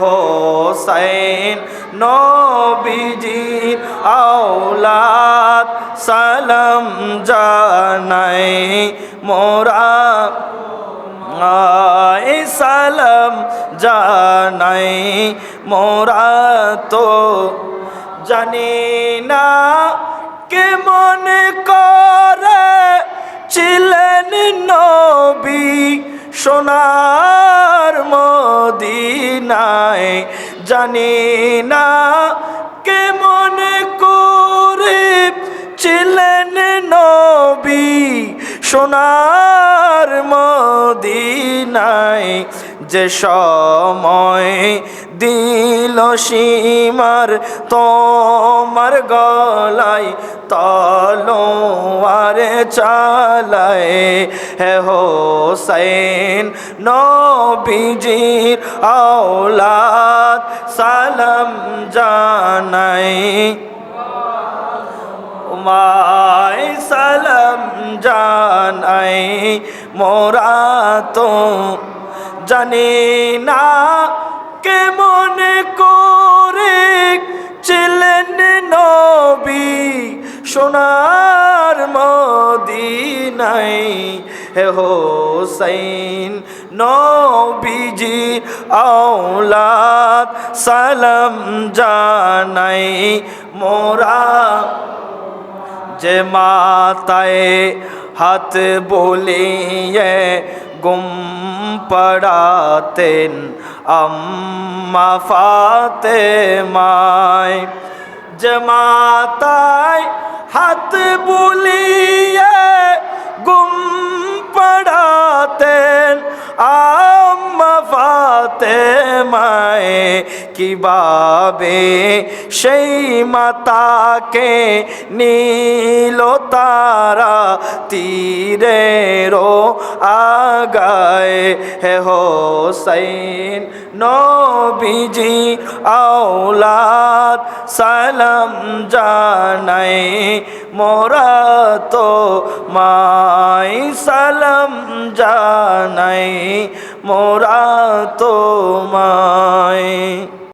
হোসাইন নবীজির আওলাদ সালাম জানাই মোরা সালাম জানাই মোরা তো জানি না কেমন করে ছিলেন নবী সোনার মদিনায় জানি না কেমন করে ছিলেন নবী সোনার মদিনায় যে সময় দিল সীমার তোমার গলায় তলোয়ারে চালায়। হে হোসেন নবীজির আওলাদ, সালাম জানাই। উমায় সালাম জানাই, মোরা জানি না কেমন করে ছিলেন নবী। সোনার মদিনাই হে হোসাইন, নবীজি, আওলাদ, সালাম জানাই মোরা। যে মাতায় হাত বলিয়ে গুম পড়াতেন আম্মা ফাতে মায় যে মাতায় হাত বলিয়ে গুম পড়াতেন আম্মা ফাতে মায় কীভাবে সেই মাতাকে নীল তারা তীরেরও আগায়। হে হোসাইন নবীজি আওলাদ সালাম জানাই মোরা তো মাই সালাম জানাই মোরা তো মাই।